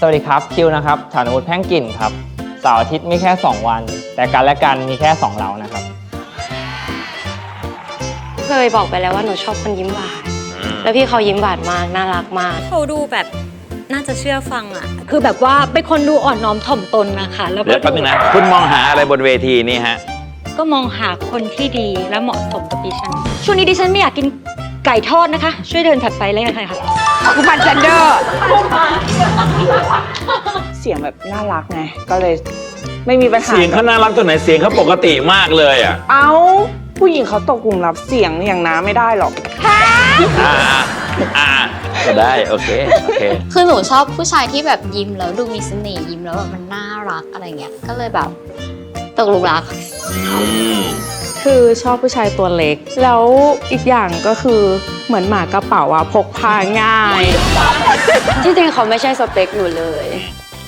สวัสดีครับคิวนะครับฐานวุฒิแพ่งกลิ่นครับเสาร์อาทิตย์มีแค่ 2 วัน แต่กันและกันมีแค่ 2เรานะครับ เคยบอกไปแล้วว่าหนูชอบคนยิ้มหวาน แล้วพี่เขายิ้มหวานมาก น่ารักมาก เขาดูแบบน่าจะเชื่อฟังอะ คือแบบว่าเป็นคนดูอ่อนน้อมถ่อมตนนะคะ แล้วก็เดี๋ยวแป๊บนึงนะ คุณมองหาอะไรบนเวทีนี่ฮะ ก็มองหาคนที่ดีและเหมาะสมกับดิฉัน ช่วงนี้ดิฉันไม่อยากกิน ไก่ทอดนะคะ ช่วยเดินถัดไปเลยค่ะกูมันเซนเดอร์เสียงแบบน่ารักไงก็เลยไม่มีปัญหา เสียงเขาน่ารักตัวไหนเสียงเขาปกติมากเลยอะ เอ้าผู้หญิงเขาตกกลุ่มรับเสียงอย่างน้าไม่ได้หรอกอ่าอ่าก็ได้โอเคโอเค คือหนูชอบผู้ชายที่แบบยิ้มแล้วดูมีเสน่ห์ยิ้มแล้วแบบมันน่ารักอะไรเงี้ย ก็เลยแบบตกหลุมรัก อืม คือชอบผู้ชายตัวเล็ก แล้วอีกอย่างก็คือเหมือนหมากระเป๋าอะพกพาง่าย ที่จริงเขาไม่ใช่สเปคหนูเลย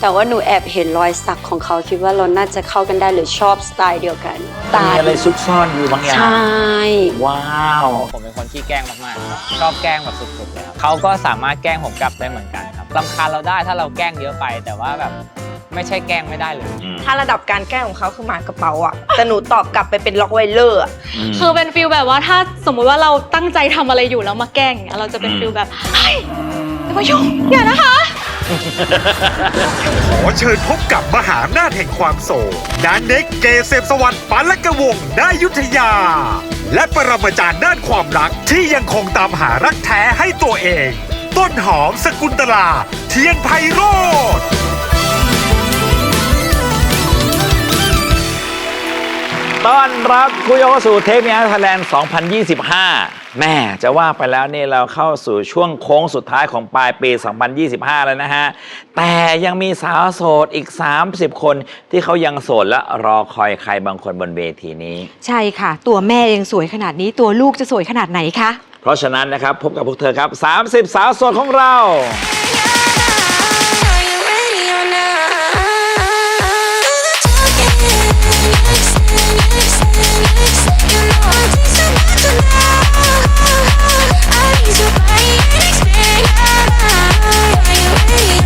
แต่ว่าหนูแอบเห็นรอยสักของเขาคิดว่าเราน่าจะเข้ากันได้หรือชอบสไตล์เดียวกันตามีอะไรซุกซ่อนอยู่บางอย่างใช่ว้าว ผมเป็นคนขี้แกล้งมากๆครับชอบแกล้งแบบสุดๆเลยครับเขาก็สามารถแกล้งผมกลับได้เหมือนกันครับรำคาญเราได้ถ้าเราแกล้งเยอะไป แต่ว่าแบบ ไม่ใช่แกล้งไม่ได้เลย ถ้าระดับการแกล้งของเขาคือหมากระเป๋าอะแต่หนูตอบกลับไปเป็นล็อกไวเลอร์อะมคือเป็นฟิลแบบว่าถ้าสมมุติว่าเราตั้งใจทำอะไรอยู่แล้วมาแกล้งอย่างเงี้ยเราจะเป็นอืมฟิลแบบเฮ้ยอย่ามายุ่งอย่านะคะ ขอเชิญพบกับมหาอำนาจแห่งความโศกดานเน็กเกษมสวัสดิ์ปันละกะวงนายุทธยา และปรมาจารย์ด้านความรักที่ยังคงตามหารักแท้ให้ตัวเอง ต้นหอมสกุลตลา เทียนไพโรธ ต้อนรับคุณโยเข้าสู่เทปนี้ไทยแลนด์ 2025 แม่จะว่าไปแล้วนี่เราเข้าสู่ช่วงโค้งสุดท้ายของปลายปี 2025 แล้วนะฮะ แต่ยังมีสาวโสดอีก 30 คนที่เขายังโสดและรอคอยใครบางคนบนเวทีนี้ ใช่ค่ะ ตัวแม่ยังสวยขนาดนี้ตัวลูกจะสวยขนาดไหนคะ เพราะฉะนั้นนะครับ พบกับพวกเธอครับ 30 สาวโสดของเรา ว้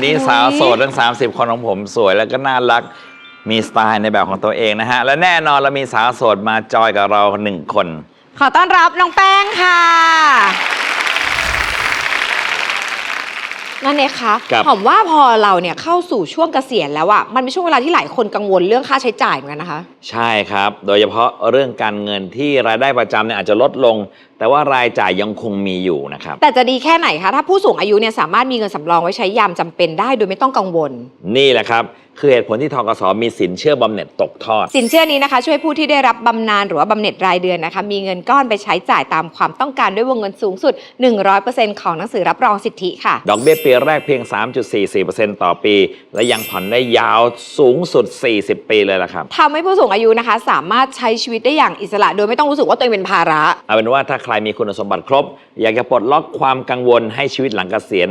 วันนี้สาวโสดทั้ง 30 คนของผมสวยแล้วก็น่ารัก มีสไตล์ในแบบของตัวเองนะฮะ และแน่นอนเรามีสาวโสดมาจอยกับเราหนึ่งคน ขอต้อนรับน้องแป้งค่ะนั่นเองคะครับ ผมว่าพอเราเนี่ยเข้าสู่ช่วงเกษียณแล้วอะมันเป็นช่วงเวลาที่หลายคนกังวลเรื่องค่าใช้จ่ายเหมือนกันนะคะ ใช่ครับ โดยเฉพาะเรื่องการเงินที่รายได้ประจำเนี่ยอาจจะลดลง แต่ว่ารายจ่ายยังคงมีอยู่นะครับ แต่จะดีแค่ไหนคะ ถ้าผู้สูงอายุเนี่ยสามารถมีเงินสำรองไว้ใช้ยามจำเป็นได้โดยไม่ต้องกังวล นี่แหละครับ คือเหตุผลที่ทกสมีสินเชื่อบำเหน็จตกทอด สินเชื่อนี้นะคะ ช่วยผู้ที่ได้รับบำนาญหรือว่าบำเหน็จรายเดือนนะคะ มีเงินก้อนไปใช้จ่ายตามความต้องการด้วยวงเงินสูงสุด 100%ของหนังสือรับรองสิทธิค่ะ ดอกเบี้ยปีแรกเพียง 3.44%ต่อปี และยังผ่อนได้ยาวสูงสุด 40 ปีเลยล่ะครับทำให้ผู้สูงอายุนะคะ สามารถใช้ชีวิตได้อย่างอิสระ โดยไม่ต้องรู้สึกว่าตัวเองเป็นภาระ เอาเป็นว่าถ้าใครมีคุณสมบัติครบ อยากจะปลดล็อกความกังวลให้ชีวิตหลังเกษียณ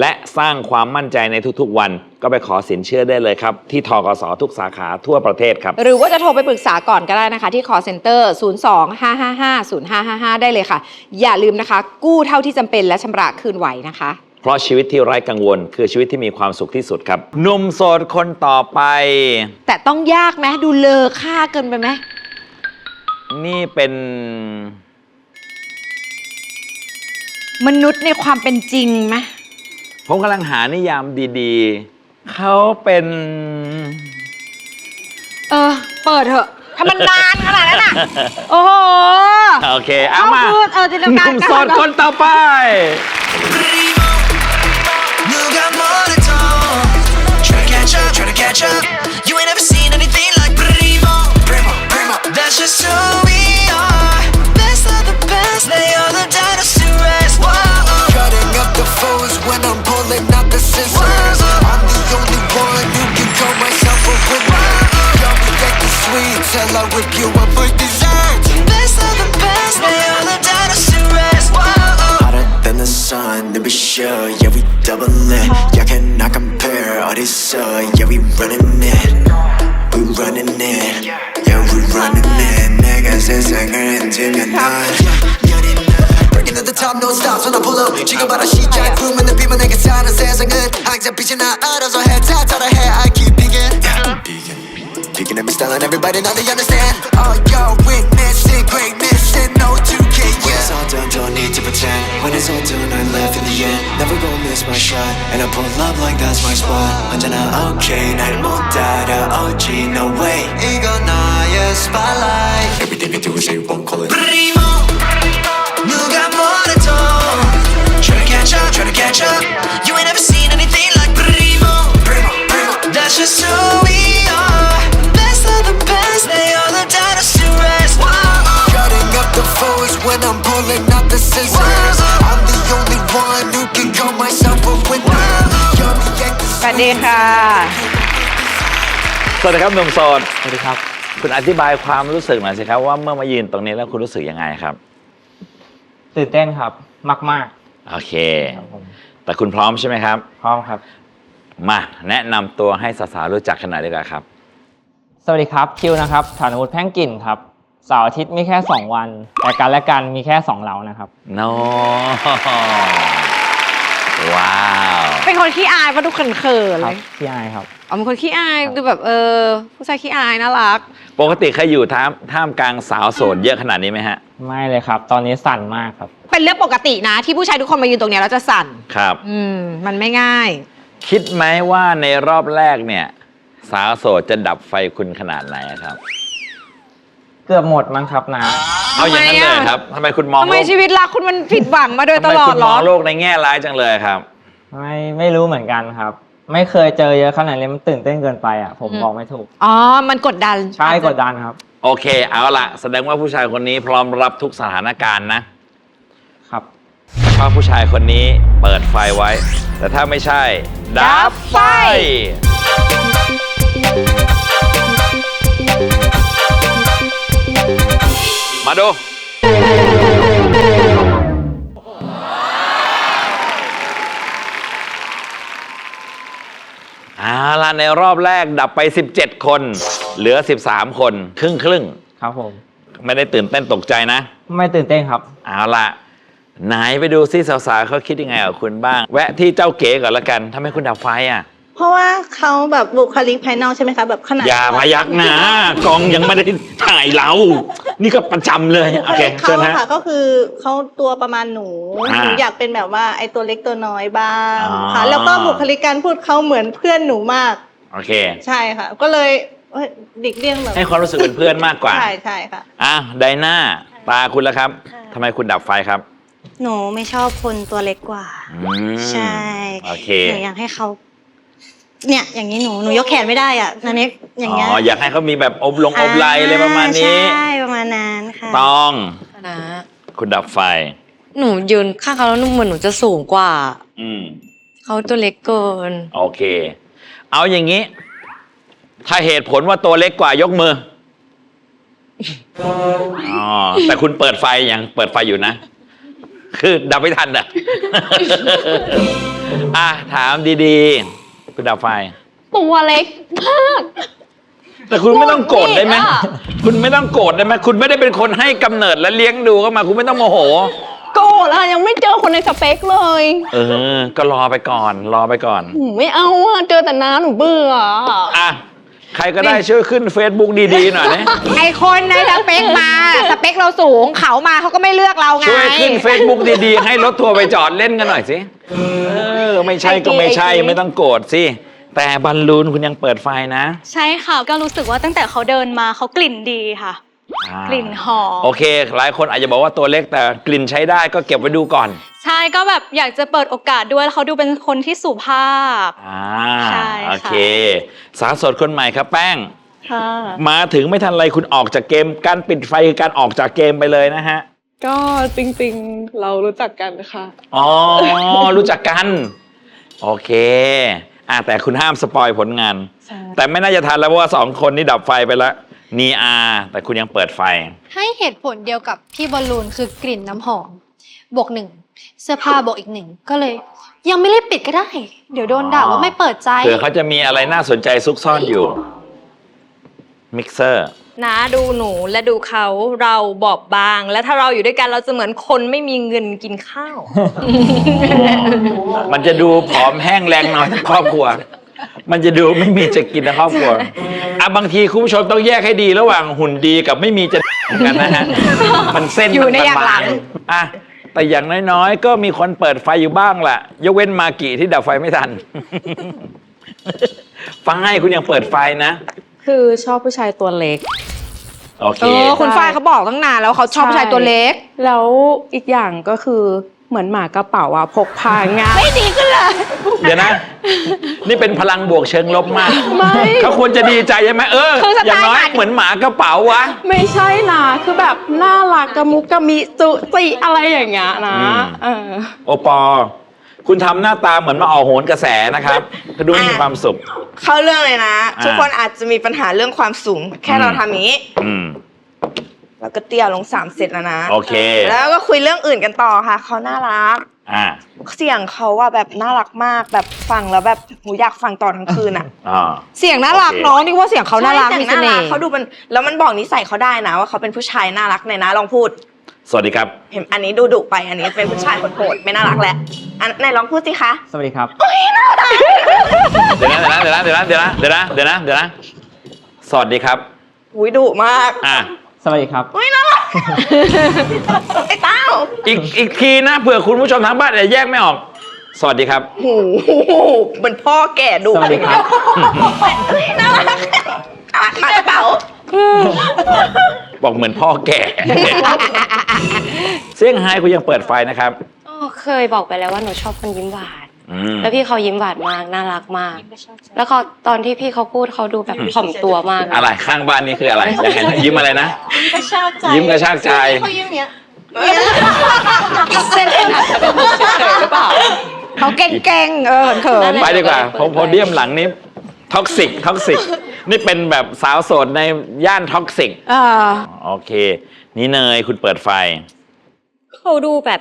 และสร้างความมั่นใจในทุกๆ วัน ก็ไปขอสินเชื่อได้เลยครับ ที่ทกสทุกสาขาทั่วประเทศครับ หรือว่าจะโทรไปปรึกษาก่อนก็ได้นะคะ ที่ call center 02-555-0555 ได้เลยค่ะ อย่าลืมนะคะ กู้เท่าที่จำเป็นและชำระคืนไหวนะคะ เพราะชีวิตที่ไร้กังวล คือชีวิตที่มีความสุขที่สุดครับหนุ่มโสดคนต่อไป แต่ต้องยากไหมดูเลอค่าเกินไปไหมนี่เป็น มนุษย์ในความเป็นจริงไหม ผมกำลังหานิยามดีๆ เขาเป็น เออ เปิดเถอะถ้ามันนานขนาดนั้นอ่ะ โอ้โห โอเค เอามา พูดเออจินต ห นาการ นุ่มโสดคนต่อไป 누가 뭐래도 Try to catch up, try to catch up You ain't never seen anything like Primo Primo, Primo That's just who till I rip you up for dessert Best of the best They all the dinosaurs Whoa Hotter than the sun, to be sure, yeah we double it Yeah cannot compare, 어디서, yeah we running it We running it, yeah we running it 내가 세상을 흔들면 넌 Breaking to the top, no stops when I pull up 지금 바로 시작 꿈은 내 비만 내게 사는 세상은 항상 빛이 나 알아서 해 타타라 해 I keep peeking Peeking, peeking at me style and everybody now they understand Oh yo, witnessing greatness and no 2K yeah When it's all done, don't need to pretend When it's all done, I left in the end Never gonna miss my shot And I pull up like that's my spot 언제나 okay 날 못 따라 OG no way 이건 나의 spotlight Everything I do is say one call it Primo 누가 뭐래도 Try to catch up, try to catch up You ain't never seen anything like Primo Primo, Primo That's just who ดีค่ะ สวัสดีครับหนุ่มโสดสวัสดีครับ คุณอธิบายความรู้สึกหน่อยสิครับว่าเมื่อมายืนตรงนี้แล้วคุณรู้สึกยังไงครับ ตื่นเต้นครับมากโอเค ๆครับผมแต่คุณพร้อมใช่ไหมครับ พร้อมครับ มาแนะนำตัวให้สาวๆรู้จักขนาดดีกว่าครับ สวัสดีครับคิวนะครับฐานวุฒิแพ่งกลิ่นครับเสาร์อาทิตย์มีแค่ 2 วัน แต่การและกันมีแค่ 2 เหลานะครับ โน ว้าว เป็นคนขี้อายปะดูเขินๆคเลรับยพี่ไอายครับ อ๋อเป็นคนขี้อายดูแบบเออผู้ชายขี้อายน่ารัก ปกติเคยอยู่ท่ามท่ามกลางสาวโสดเยอะขนาดนี้ไหมฮะ ไม่เลยครับ ตอนนี้สั่นมากครับ เป็นเรื่องปกตินะ ที่ผู้ชายทุกคนมายืนตรงเนี้ยแล้วจะสั่น ครับ อืม มันไม่ง่าย คิดไหมว่าในรอบแรกเนี่ย สาวโสดจะดับไฟคุณขนาดไหนครับเกือบหมดมั้งครับนะเอาอย่างนั้นทำไมเลยอะครับทำไมคุณมองทำไมโลกชีวิตรักคุณมันผิดหวังมาโดยทำตไมลอคุดณเหรมอองโลกในแง่ร้ายจังเลยครับ ไม่ไม่รู้เหมือนกันครับ ไม่เคยเจอเยอะขนาดนี้มันตื่นเต้นเกินไปอะ ผมบอกไม่ถูก อ๋อ มันกดดันใช่กดดันครับ โอเค เอาละแสดงว่าผู้ชายคนนี้พร้อมรับทุกสถานการณ์นะครับ ถ้าผู้ชายคนนี้เปิดไฟไว้ แต่ถ้าไม่ใช่ดับไฟ มาดู เอาล่ะในรอบแรกดับไป 17 คน เหลือ 13 คน ครึ่งครึ่งครับผม ๆไม่ได้ตื่นเต้นตกใจนะ ไม่ตื่นเต้นครับ เอาล่ะ ไหนไปดูซิสาวๆเขาคิดยังไงกับคุณบ้าง แวะที่เจ้าเก๋ก่อนละกันทำไมคุณดับไฟอะ เพราะว่าเขาแบบบุคลิกภายนอกใช่ไหมคะแบบขนาดอย่าพยักหนะกองยังไม่ได้ถ่ายเรา นี่ก็ประจำเลยโอเคเขาเชิญอะฮะ ค่ะก็คือเขาตัวประมาณหนูอ่าหนูอยากเป็นแบบว่าไอ้ตัวเล็กตัวน้อยบ้างอ๋อ ค่ะ แล้วก็บุคลิกการพูดเขาเหมือนเพื่อนหนูมาก โอเค ใช่ค่ะ ก็เลยเอ้ยเด็กเลี่ยงแบบให้ความรู้สึกเป็นเพื่อนมากกว่า ใช่ใช่ค่ะ อะไดนาตาคุณแล้วครับทำไมคุณดับไฟครับหนูไม่ชอบคนตัวเล็กกว่า อืมใช่โอเค หนูอยากให้เขา เนี่ยอย่างนี้หนูหนูยกแขนไม่ได้อะนันนี้อย่างอ๋เงี้ยออยากให้เขามีแบบอบลงอบไหลอะไรประมาณนี้ ใช่ประมาณนั้นค่ะต้องนะคุณดับไฟ หนูยืนข้างเขาแล้วหนูเหมือนหนูจะสูงกว่า อืม เขาตัวเล็กเกิน โอเค เอาอย่างนี้ ถ้าเหตุผลว่าตัวเล็กกว่ายกมือ อ๋อ แต่คุณเปิดไฟยังเปิดไฟอยู่นะ คือดับไม่ทันอะ อะ ถามดี ๆ คุณดับไฟ ตัวเล็กมาก แต่คุณไม่ต้องโกรธได้ไหมโกรธอะ คุณไม่ต้องโกรธได้ไหมคุณไม่ได้เป็นคนให้กำเนิดและเลี้ยงดูเข้ามาคุณไม่ต้องโมโห โกรธอะยังไม่เจอคนในสเปคเลยเออ ก็รอไปก่อน รอไปก่อนไม่เอาอะเจอแต่น้าหนูเบื่ออะ ใครก็ได้ช่วยขึ้น Facebook ดีๆหน่อยนะไอคนในสเปคมา สเปคเราสูงเขามาเขาก็ไม่เลือกเราไงช่วยขึ้น Facebook ดีๆ ให้รถทัวร์ไปจอดเล่นกันหน่อยสิเออไม่ใช่ก็ไม่ใช่ IG ไม่ต้องโกรธสิแต่บอลลูนคุณยังเปิดไฟนะ ใช่ค่ะก็รู้สึกว่าตั้งแต่เขาเดินมาเขากลิ่นดีค่ะอ่า กลิ่นหอม โอเค หลายคนอาจจะบอกว่าตัวเล็กแต่กลิ่นใช้ได้ก็เก็บไว้ดูก่อน ใช่ก็แบบอยากจะเปิดโอกาสด้วยแล้วเขาดูเป็นคนที่สุภาพ อ่าใช่ค่ะ โอเค สาวโสดคนใหม่ครับแป้ง ค่ะ มาถึงไม่ทันไรคุณออกจากเกม การปิดไฟคือการออกจากเกมไปเลยนะฮะ ก็จริงๆ เรารู้จักกันค่ะ อ๋อ รู้จักกัน โอเค อะแต่คุณห้ามสปอยผลงาน ใช่ แต่ไม่น่าจะทันแล้วเพราะว่าสองคนนี้ดับไฟไปแล้ว นีอาแต่คุณยังเปิดไฟ ให้เหตุผลเดียวกับพี่บอลลูนคือกลิ่นน้ำหอม บวกหนึ่ง เสื้อผ้าบวกอีกหนึ่ง ก็เลย ยังไม่รีบปิดก็ได้ เดี๋ยวโดนด่าอ๋อว่าไม่เปิดใจ เผื่อเขาจะมีอะไรน่าสนใจซุกซ่อนอยู่ มิกเซอร์ นะดูหนูและดูเขาเราบอบบาง และถ้าเราอยู่ด้วยกันเราจะเหมือนคนไม่มีเงินกินข้าว มันจะดูผอมแห้งแรงน้อยทั้งครอบครัว มันจะดูไม่มีจะกินทั้งครอบครัวอะบางทีคุณผู้ชมต้องแยกให้ดีระหว่างหุ่นดีกับไม่มีจะเหมือนกันนะฮะ มันเส้นอยู่ในมัอย่างหลังๆอะแต่อย่างน้อยๆ ก็มีคนเปิดไฟอยู่บ้างแหละยกเว้นมากิที่ดับไฟไม่ทัน ฟังให้คุณยังเปิดไฟนะคือชอบผู้ชายตัวเล็ก โอเค เออคุณฝ้ายเขาบอกตั้งนานแล้วเขาชอบผู้ชายตัวเล็ก แล้วอีกอย่างก็คือ เหมือนหมากระเป๋าอะพกพาง่าย ไม่ดีขึ้นเลย เดี๋ยวนะ นี่เป็นพลังบวกเชิงลบมากไม่ เขาควรจะดีใจใช่ไหมเออ คือสไตล์อย่างน้อยหมา เหมือนหมากระเป๋าวะ ไม่ใช่นะคือแบบน่ารักกระมุกกระมิจุจิอะไรอย่างเงี้ยนะอืม เออโอปอ คุณทำหน้าตาเหมือนมาออกโหนกระแสนะครับก็ดูไม่มีความสุข เข้าเรื่องเลยนะ อ่าทุกคนอาจจะมีปัญหาเรื่องความสูง แค่เราทำอย่างนี้ อืม แล้วก็เตี้ยลงสามเซนแล้วนะโอเค แล้วก็คุยเรื่องอื่นกันต่อค่ะเขาน่ารัก อ่า เสียงเขาว่าแบบน่ารักมากแบบฟังแล้วแบบหูอยากฟังตอนทั้งคืนอะอ่า เสียงน่ารักโอเคเน้องนี่ว่าเสียงเขาน่ารักใช่มีสีเสยงน่รักห์เขาดูเป็นแล้วมันบอกนิสัยเขาได้นะว่าเขาเป็นผู้ชายน่ารักไหนนะลองพูด สวัสดีครับ เห็นอันนี้ดูดุไปอันนี้เป็นผู้ชายโหดๆไม่น่ารักแล้วอันไหนลองพูดสิคะสวัสดีครับ เดี๋ยวนะเดี๋ยวนะเดี๋ยวนะเดี๋ยวนะเดี๋ยวนะเดี๋ยวนะเดี๋ยวนะสวัสดีครับ อุ้ยดุมาก อะ สวัสดีครับ อุ้ยน่ารักไอ้เต้าอีกอีกทีนะเผื่อคุณผู้ชมทางบ้านเนี่ยแยกไม่ออก สวัสดีครับหูเหมือนพ่อแก่ดุสวัสดีครับน่ารักน่ารักมากกระเป๋า บอกเหมือนพ่อแก่ เซี่ยงไฮ้คุณยังเปิดไฟนะครับ อ๋อเคยบอกไปแล้วว่าหนูชอบคนยิ้มหวานอืม แล้วพี่เขายิ้มหวานมากน่ารักมาก แล้วเขาตอนที่พี่เขาพูดเขาดูแบบถ่อมตัวมากอะไรข้างบ้านนี่คืออะไรยังไงนะยิ้มอะไรนะ กระชากใจยิ้มกระชากใจ เขายิ้มเนี้ยเส้นเอ็นอาจจะเป็นเฉยๆหรือเปล่า เขาเก่งๆ เออเขินไปดีกว่าผมโพเดียมหลังนี้ท็อกซิกท็อกซิกนี่เป็นแบบสาวโสดในย่านท็อกซิกเออ โอเค นี่เนยคุณเปิดไฟ เขาดูแบบ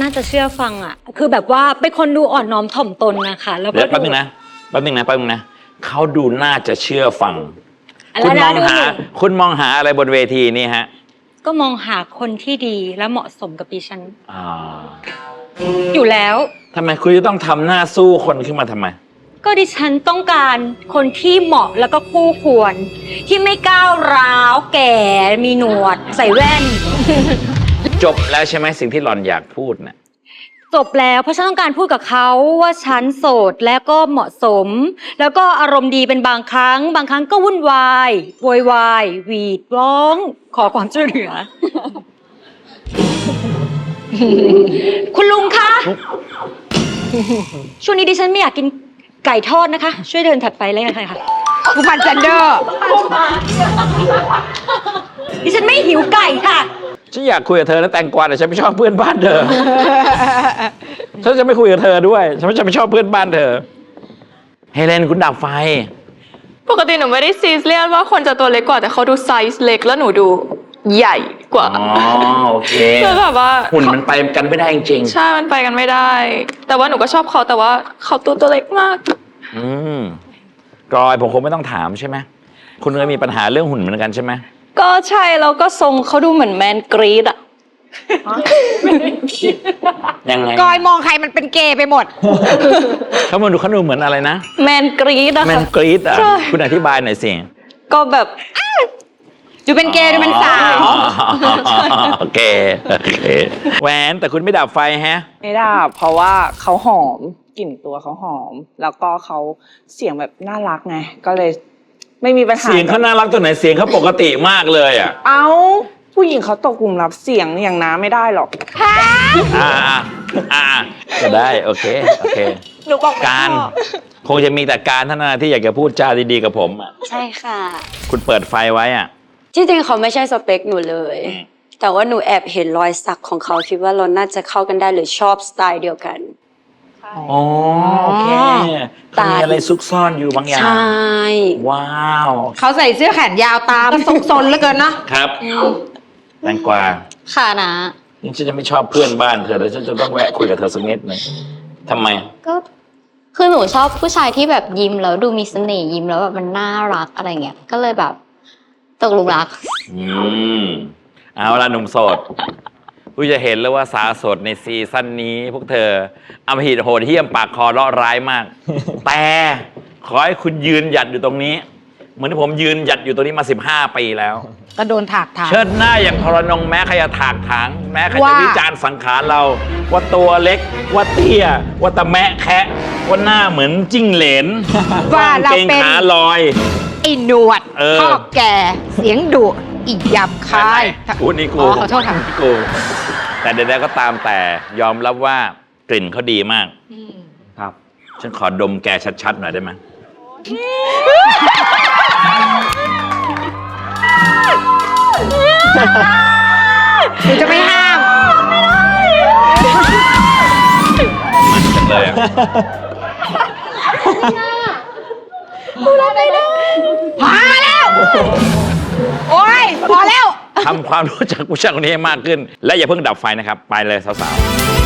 น่าจะเชื่อฟังอะ คือแบบว่าเป็นคนดูอ่อนน้อมถ่อมตนนะคะ แล้วก็เดี๋ยวแป๊บดูนึงนะแป๊บนึงนะแป๊บนึงนะเขาดูน่าจะเชื่อฟังอะไรคุณมนะองดูหาหนูคุณมองหาอะไรบนเวทีนี่ฮะก็มองหาคนที่ดีและเหมาะสมกับดิฉัน อ่าอยู่แล้ว ทำไมคุณจะต้องทำหน้าสู้คนขึ้นมาทำไม ก็ดิฉันต้องการคนที่เหมาะแล้วก็คู่ควร ที่ไม่ก้าวร้าวแก่มีหนวด ใส่แว่น จบแล้วใช่ไหมสิ่งที่หล่อนอยากพูดเนี่ยจบแล้วเพราะฉันต้องการพูดกับเขาว่าฉันโสดและก็เหมาะสม แล้วก็อารมณ์ดีเป็นบางครั้ง บางครั้งก็วุ่นวายโวยวายหวีดร้อง ขอความช่วยเหลือ คุณลุงคะ ช่วงนี้ดิฉันไม่อยากกินไก่ทอดนะคะ ช่วยเดินถัดไปเลยนะคะกูพันเซนเดอร์ ดิฉันไม่หิวไก่ค่ะ ฉันอยากคุยกับเธอนะแตงกวาแต่ฉันไม่ชอบเพื่อนบ้านเธอ ฉันจะไม่คุยกับเธอด้วย ฉันไม่จะไม่ชอบเพื่อนบ้านเธอ เฮเลนคุณดับไฟ ปกติหนูไม่ได้ซีเรียสว่าคนจะตัวเล็กกว่าแต่เขาดูไซส์เล็กแล้วหนูดูใหญ่กว่า อ๋อ โอเคคือแบบว่า หุ่นมันไปกันไม่ได้จริงใช่ มันไปกันไม่ได้ แต่ว่าหนูก็ชอบเขาแต่ว่าเขาตัวตัวเล็กมาก ๆอืมกรอยผมคงไม่ต้องถามใช่ไหมคุณเคยมีปัญหาเรื่องหุ่นเหมือนกันใช่ไหม ก็ใช่แล้วก็ทรงเขาดูเหมือนแมนกรีดอะยังไงกอยมองใครมันเป็นเกย์ไปหมด เขามาดูเขาดูเหมือนอะไรนะ แมนกรีดอะแมค่ะนกรีดอะ ใช่ คุณอธิบายหน่อยสิก็แบบดูเป็นเกย์ดูเป็นสาว อ๋อโอเคโอเค แหวนแต่คุณไม่ดับไฟแฮะ ไม่ได้เพราะว่าเขาหอมกลิ่นตัวเขาหอม แล้วก็เขาเสียงแบบน่ารักไงก็เลย ไม่มีปัญหา เสียงเขาน่ารักตัวไหนเสียงเขาปกติมากเลยอะเอ้า ผู้หญิงเขาตกกลุ่มรับเสียงอย่างน้าไม่ได้หรอก อ่าอ่าก็ได้โอเคโอเค หนูบอกไม่การชอบคงจะมีแต่การเท่านั้นนะที่อยากจะพูดจาดีๆกับผมอะใช่ค่ะ คุณเปิดไฟไว้อะ ที่จริงเขาไม่ใช่สเปคหนูเลย แต่ว่าหนูแอบเห็นรอยสักของเขาคิดว่าเราน่าจะเข้ากันได้หรือชอบสไตล์เดียวกัน อ๋อโอเคเขามีอะไรซุกซ่อนอยู่บางอย่าง ใช่ ว้าวเขาใส่เสื้อแขนยาวตามซุกซนเหลือเกินเนาะครับแตงกวาค่ะนะ นี่ฉันจะไม่ชอบเพื่อนบ้านเธอแล้วฉันจะต้องแวะคุยกับเธอสักนิดหนึงทำไม ก็คือหนูชอบผู้ชายที่แบบยิ้มแล้วดูมีเสน่ห์ยิ้มแล้วแบบมันน่ารักอะไรเงี้ยก็เลยแบบตกหลุมรัก อืมเอาละหนุ่มโสด ผู้จะเห็นแล้วว่าสาวโสดในซีซั่นนี้พวกเธออำมหิตโหดเหี้ยมปากคอเลาะร้ายมาก แต่ขอให้คุณยืนหยัดอยู่ตรงนี้ เหมือนที่ผมยืนหยัดอยู่ตรงนี้มา 15 ปีแล้ว ก็โดนถากถาง เชิดหน้าอย่างทรนงแม้ใครจะถากถางแม้ใครจะว่า วิจารณ์สังขารเรา ว่าตัวเล็ก ว่าเตี้ย ว่าตะแมะแคะว่าหน้าเหมือนจิ้งเหลนว่าเรากงเป็นขาลอย ไอ้หนวดเออ พ่อแก่เสียงดุ อีกหยับคายพูดนี่กูอ๋อขอโทษค่ะนี่กู แต่ใดๆก็ตามแต่ยอมรับว่ากลิ่นเขาดีมาก ครับ ฉันขอดมแกชัดๆหน่อยได้ไหมหนูจะไม่ห้าม จังเลยอะพอแล้ว โอ้ยพอแล้ว ทำความรู้จักผู้ชายคนนี้ให้มากขึ้น และอย่าเพิ่งดับไฟนะครับ ไปเลยสาวๆ